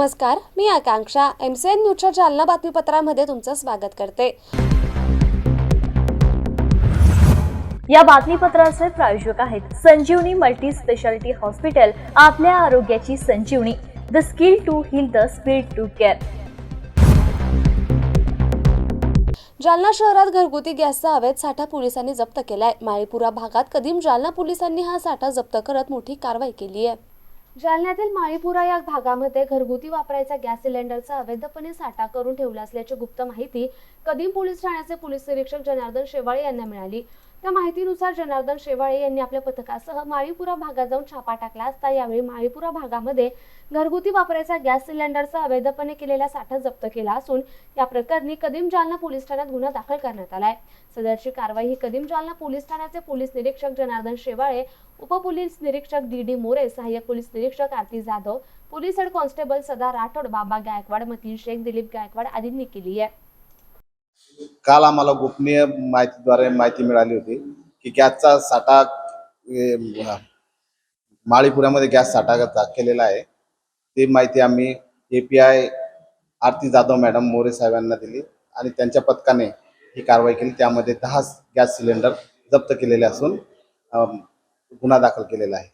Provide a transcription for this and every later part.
नमस्कार मी Akanksha. M C N न्यूजच्या जालना बातमीपत्रामध्ये तुमचं स्वागत करते. या बातमीपत्राचे प्रायोजक आहेत संजीवनी मल्टी स्पेशालिटी हॉस्पिटल आपल्या आरोग्याची Sanjivani. The skill to heal the speed to care Jalna शहरात घरगुती गॅसचा अवैध साठा पोलिसांनी जप्त केलाय. माळीपुरा भागात कदीम जालना पोलिसांनी हा साठा जप्त करत मोठी कारवाई केली आहे. जालन्यातील माळीपुरा या भागामध्ये घरगुती वापरायचा गॅस सिलेंडरचा अवैधपणे साठा करून ठेवला असल्याची गुप्त माहिती कदीम पोलीस ठाण्याचे पोलीस निरीक्षक जनार्दन शेवाळे यांना मिळाली. त्या माहितीनुसार जनार्दन शेवाळे यांनी आपल्या पथकासह माळीपुरा भागात जाऊन छापा टाकला असता. यावेळी माळीपुरा भागामध्ये घरगुती वापरायचा गॅस सिलेंडरचा अवैधपणे केलेला साठा जप्त केला असून या प्रकरणी कदीम जालना पोलीस ठाण्यात गुन्हा दाखल करण्यात आलाय. सदरची कारवाई ही कदीम जालना पोलीस ठाण्याचे पोलीस निरीक्षक जनार्दन शेवाळे उपपोलीस निरीक्षक डी डी मोरे सहाय्यक पोलीस निरीक्षक Aarti Jadhav police head constable Sada Rathod बाबा गायकवाड मतीन शेख दिलीप गायकवाड आदींनी केली आहे. काल आम्हाला गोपनीय माहितीद्वारे माहिती मिळाली होती की गॅसचा साठा ए, म, माळीपुऱ्यामध्ये गॅस साठा केलेला आहे. ती माहिती आम्ही A P I Aarti Jadhav madam More साहेबांना दिली आणि त्यांच्या पथकाने ही कारवाई केली. त्यामध्ये दहा गॅस सिलेंडर जप्त केलेले असून गुन्हा दाखल केलेला आहे.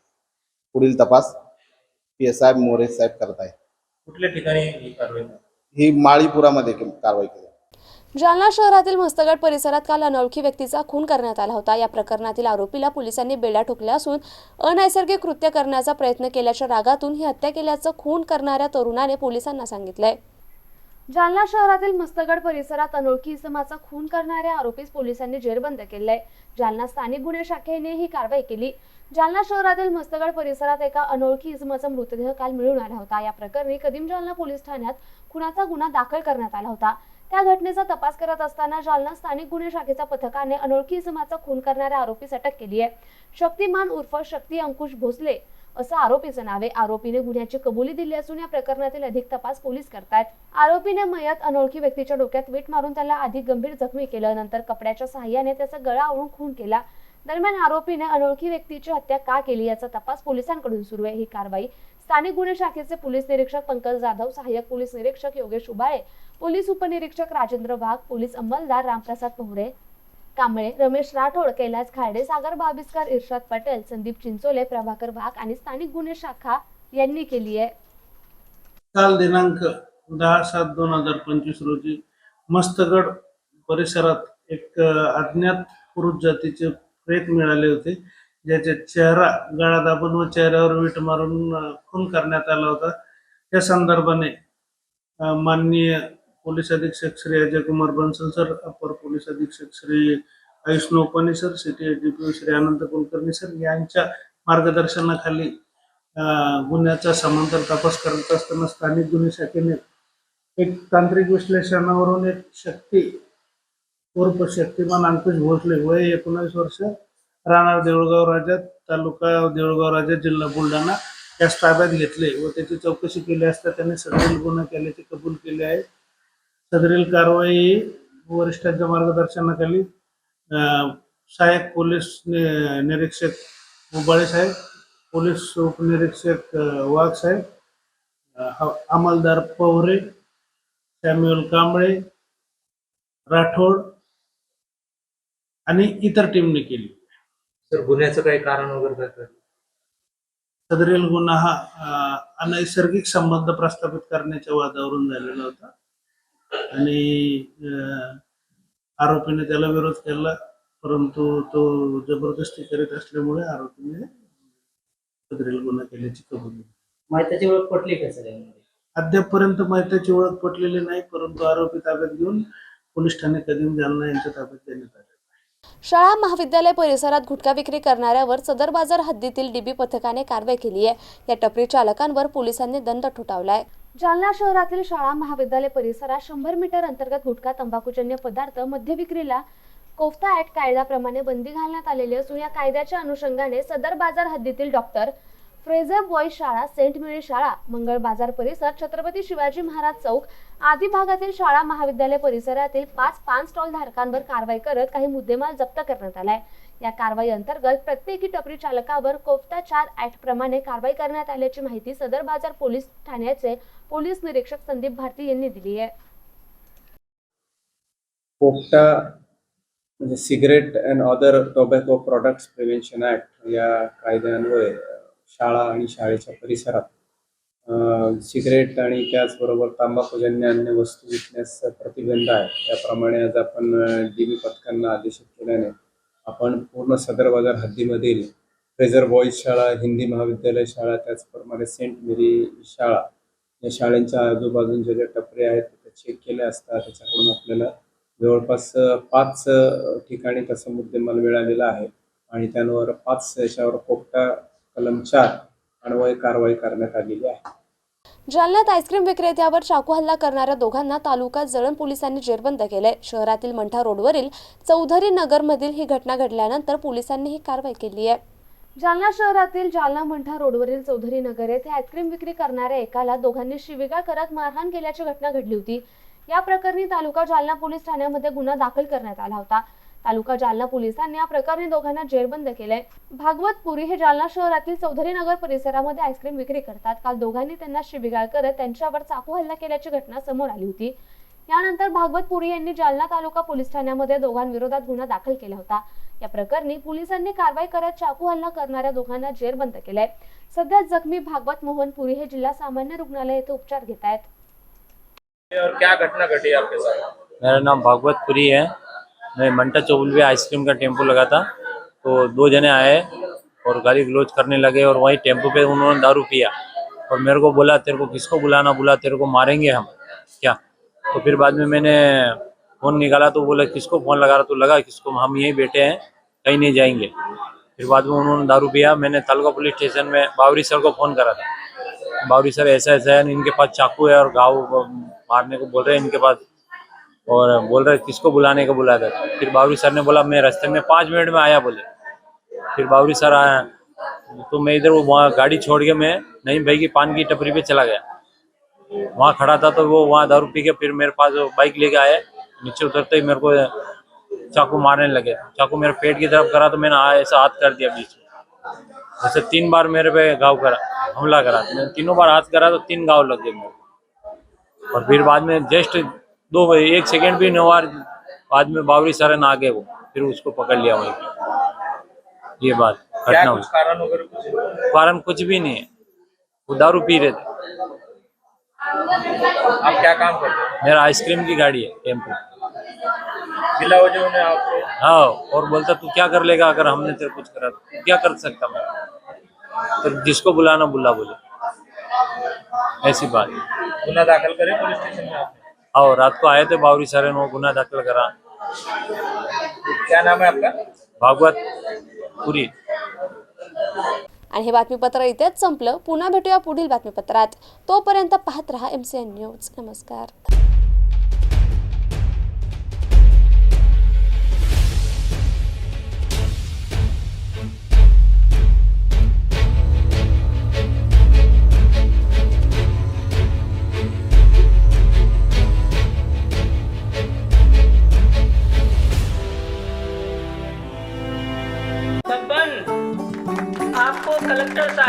पुढील तपास पी एस आय मोरे साहेब करत आहे कुठल्या ठिकाणी ही कारवाई? ही माळीपुरामध्ये कारवाई केली. जालना शहरातील मस्तगड परिसरात काल अनोळखी व्यक्तीचा खून करण्यात आला होता. या प्रकरणातील आरोपीला पोलिसांनी बेड्या ठोकल्या असून अनैसर्गिक कृत्य करण्याचा प्रयत्न केल्याच्या रागातून ही हत्या केल्याचं खून करणाऱ्या तरुणाने पोलिसांना सांगितलंय. जालना शहरातील मस्तगड परिसरात अनोळखी इसमाचा खून करणाऱ्या आरोपीस पोलिसांनी जेरबंद केलंय. जालना स्थानिक गुन्हे शाखेने ही कारवाई केली. जालना शहरातील मस्तगड परिसरात एका अनोळखी इसमाचा मृतदेह काल मिळून आला होता. या प्रकरणी कदीम जालना पोलीस ठाण्यात खुनाचा गुन्हा दाखल करण्यात आला होता. त्या घटनेचा तपास करत असताना जालना स्थानिक गुन्हे शाखेच्या पथकाने अनोळखी इसमाचा खून करणाऱ्या आरोपीस अटक केली आहे. शक्तिमान उर्फ शक्ती अंकुश भोसले असं आरोपीचं नाव आहे. आरोपीने गुन्ह्याची कबुली दिली असून या प्रकरणातील अधिक तपास पोलीस करतायत. आरोपीने मयत अनोळखी व्यक्तीच्या डोक्यात वीट मारून त्याला अधिक गंभीर जखमी केलं नंतर कपड्याच्या सहाय्याने त्याचा गळा आवळून खून केला. दरम्यान आरोपीने अनोळखी व्यक्तीची हत्या का केली याचा तपास पोलिसांकडून सुरू आहे. ही कारवाई स्थानिक गुन्हे शाखेचे पोलीस निरीक्षक पंकज जाधव सहाय्यक पोलीस निरीक्षक योगेश उबाळे पोलीस उपनिरीक्षक राजेंद्र वाघ पोलीस अंमलदार रामप्रसाद पोहरे कांबळे रमेश राठोड कैलास खाडे सागर बाबिस्कर इर्शाद पटेल संदीप चिंचोले प्रभाकर वाघ आणि स्थानिक गुन्हे शाखा यांनी केली आहे. काल दिनांक दहा सात दोन हजार पंचवीस रोजी मस्तगड परिसरात एक अज्ञात पुरुष जातीचे प्रेत मिळाले होते. ज्याचे चेहरा गळा दाबून व चेहऱ्यावर वीट मारून खून करण्यात आला होता. त्या संदर्भाने माननीय पोलीस अधीक्षक श्री अजय कुमार बन्सल सर अपर पोलीस अधीक्षक Shri Ayush Nopani sir city DPO Shri Anant Kulkarni sir यांच्या मार्गदर्शनाखाली गुन्ह्याचा समांतर तपास करत असताना स्थानिक गुन्हे शाखेने एक तांत्रिक विश्लेषणावरून एक शक्ती उर्फ शक्तिमान अंकुश भोसले वय एकोणावीस वर्ष राहणार देऊळगाव राजा तालुका देऊळगाव राजा जिल्हा बुलढाणा. या ताब्यात घेतले व त्याची चौकशी केली असता त्याने सदरील गुन्हा केल्याचे कबूल केले आहे. सदरील कारवाई वरिष्ठांच्या मार्गदर्शनाखाली सहाय्यक पोलीस निरीक्षक उबाळे साहेब पोलीस उपनिरीक्षक वाघ साहेब अंमलदार पवरे सॅम्युअल कांबळे राठोड आणि इतर टीमने केली. सर गुन्ह्याचं काही कारण वगैरे काय काय? सदरील गुन्हा हा अ, अनैसर्गिक संबंध प्रस्थापित करण्याच्या वादावरून झालेला होता आणि अ, आरोपीने त्याला विरोध केला परंतु तो जबरदस्ती करीत असल्यामुळे आरोपीने सदरील गुन्हा केल्याची कबुली दिली. माहितीची ओळख पटली का सगळ्यांमध्ये अद्यापपर्यंत माहितीची ओळख पटलेली नाही परंतु आरोपी ताब्यात घेऊन पोलीस ठाणे कदीम जालना यांच्या ताब्यात देण्यात आले शाळा महाविद्यालय परिसरात गुटखा विक्री करणाऱ्यावर सदर बाजार हद्दीतील डीबी पथकाने कारवाई केली आहे. या टपरी चालकांवर पोलिसांनी दंड ठोठावलाय. जालना शहरातील शाळा महाविद्यालय परिसरात शंभर मीटर अंतर्गत गुटखा तंबाखूजन्य पदार्थ मद्य विक्रीला कोफ्ता ऍक्ट कायद्याप्रमाणे बंदी घालण्यात आलेली असून या कायद्याच्या अनुषंगाने सदर बाजार हद्दीतील डॉक्टर फ्रेझर बॉय शाळा सेंट मेरी शाळा मंगळ बाजार परिसर छत्रपती शिवाजी महाराज चौक आदी भागातील शाळा महाविद्यालय परिसरातील पाच पान स्टॉल धारकांवर कारवाई करत काही मुद्देमाल जप्त करण्यात आलाय. या कारवाई अंतर्गत प्रत्येकी टपरी चालकावर कोफ्ता चार ऍक्ट प्रमाणे कारवाई करण्यात आल्याची माहिती सदर बाजार पोलीस ठाण्याचे पोलीस निरीक्षक संदीप भारती यांनी दिली आहे. कोफ्टा म्हणजे cigarette and other tobacco products prevention act या कायद्यान्वये शाळा आणि शाळेच्या परिसरात सिगरेट आणि त्याचबरोबर तंबाखूजन्य अन्य वस्तू विकण्यास प्रतिबंध आहे. त्याप्रमाणे आज आपण डी बी पथकांना आदेशित केल्याने आपण पूर्ण सदर बाजार हद्दीमधील फ्रेझर बॉईज शाळा हिंदी महाविद्यालय शाळा त्याचप्रमाणे सेंट मेरी शाळा या शाळांच्या आजूबाजूंच्या ज्या टपरे आहेत त्या चेक केल्या असता त्याच्याकडून आपल्याला जवळपास पाच ठिकाणी तसा मुद्देमाल मिळालेला आहे. आणि त्यांवर पाच याच्यावर पोपटा कलम चार अन्वये कारवाई करण्यात आलेली आहे. जालन्यात आईस्क्रीम विक्रेत्यावर चाकू हल्ला करणाऱ्या दोघांना तालुका जळण पोलिसांनी जेरबंद केले शहरातील मंठा रोडवरील चौधरी नगरमधील ही घटना घडल्यानंतर पोलिसांनी ही कारवाई केली आहे. जालना शहरातील जालना मंठा रोडवरील चौधरी नगर येथे आईस्क्रीम विक्री करणाऱ्या एकाला दोघांनी शिवीगाळ करत मारहाण केल्याची घटना घडली होती. या प्रकरणी तालुका जालना पोलीस ठाण्यामध्ये गुन्हा दाखल करण्यात आला होता. तालुका जालना पोलिसांनी या प्रकरणी दोघांना जेरबंद केलंय. भागवतपुरी हे जालना शहरातील चौधरी नगर परिसरामध्ये आईस्क्रीम विक्री करतात. काल दोघांनी त्यांना शिबिगाळ करत त्यांच्यावर चाकू हल्ला केल्याची घटना समोर आली होती. यानंतर भागवतपुरी यांनी जालना तालुका पोलीस ठाण्यामध्ये दोघांविरोधात गुन्हा दाखल केला होता. या प्रकरणी पोलिसांनी कारवाई करत चाकू हल्ला करणाऱ्या दोघांना जेरबंद केलंय. सध्या जखमी भागवत मोहन पुरी हे जिल्हा सामान्य रुग्णालय येथे उपचार घेत आहेत. और क्या घटना घटी आपके साथ? मेरा नाम भागवत पुरी है। मैं मंटा चौबुल में आइसक्रीम का टेंपो लगा था। तो दो जने आए और गाली गलोच करने लगे और वहीं टेंपो पे उन्होंने दारू पिया। और मेरे को बोला, तेरे को किसको बुलाना? बुला, तेरे को मारेंगे हम। क्या? तो फिर बाद में मैंने फ़ोन निकाला तो बोला, किसको फ़ोन लगा रहा तो लगा, किसको? हम यहीं बैठे हैं, कहीं नहीं जाएँगे। फिर बाद में उन्होंने दारू पिया। मैंने तलगा पुलिस स्टेशन में बावरी सर को फ़ोन करा था। बावरी सर ऐसा ऐसा है, इनके पास चाकू है और गाँव मारने को बोल रहे हैं, इनके पास और बोल रहे, किसको बुलाने को बुलाया था? फिर बावरी सर ने बोला, मैं रास्ते में पाँच मिनट में आया बोले। फिर बावरी सर आया तो मैं इधर वो वहाँ गाड़ी छोड़ के मैं नहीं भाई की पान की टपरी पे चला गया। वहाँ खड़ा था तो वो वहाँ दारू पी के फिर मेरे पास वो बाइक लेके आए। नीचे उतरते ही मेरे को चाकू मारने लगे। चाकू मेरे पेट की तरफ़ करा तो मैंने ऐसा हाथ कर दिया बीच ऐसे तीन बार मेरे पे घाव करा, हमला करा। तीनों बार हाथ करा तो तीन घाव लग गए मेरे और फिर बाद में जस्ट दो एक सेकंड भी हुआ बाद में बावरी सर ने आगे वो फिर उसको पकड़ लिया वहीं ये बात घटना हुई। कारण वगैरह कुछ कारण कुछ भी नहीं है। वो दारू पी रहे थे। आप क्या काम करते हो? मेरा आइसक्रीम की गाड़ी है टेंपो। आपको? हाँ और बोलता तू क्या कर लेगा अगर हमने तेरे कुछ करा तो? क्या कर सकता मैं? तो जिसको बुलाना बुला बोले। ऐसी बात। गुना दाखिल करे पुलिस स्टेशन में आओ रात को आए थे बावरी सर ने वो गुना दाखिल करा। क्या नाम है आपका? भागवत पुरी। आणि हे बातमीपत्र इथेच संपलं. पुन्हा भेटूया पुढील बातमीपत्रात. तोपर्यंत पाहत रहा एम सी एन न्यूज नमस्कार.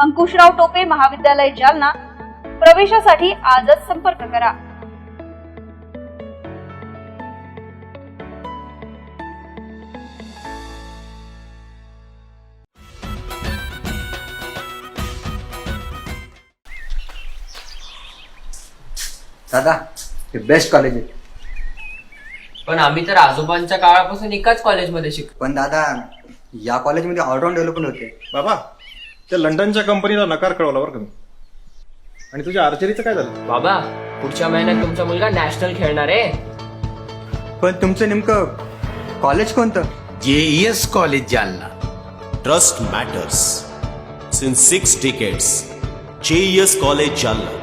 अंकुशराव टोपे महाविद्यालय जालना. प्रवेशासाठी आजच संपर्क करा. दादा हे बेस्ट कॉलेज आहे. पण आम्ही तर आजोबांच्या काळापासून एकाच कॉलेजमध्ये शिकतो पण दादा या कॉलेजमध्ये ऑलराऊंड डेव्हलपमेंट होते बाबा त्या लंडनच्या कंपनीला नकार कळवला बरं का मी. आणि तुझ्या आर्चरीचं काय झालं? बाबा पुढच्या महिन्यात तुमचा मुलगा नॅशनल खेळणार आहे. पण तुमचं नेमकं कॉलेज कोणतं? JES college Jalna. Trust matters since six decades JES college Jalna.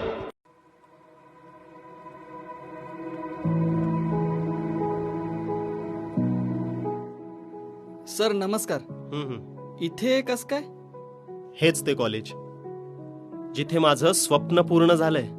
Sir नमस्कार. इथे कस काय? हेच ते कॉलेज जिथे माझं स्वप्न पूर्ण झालंय.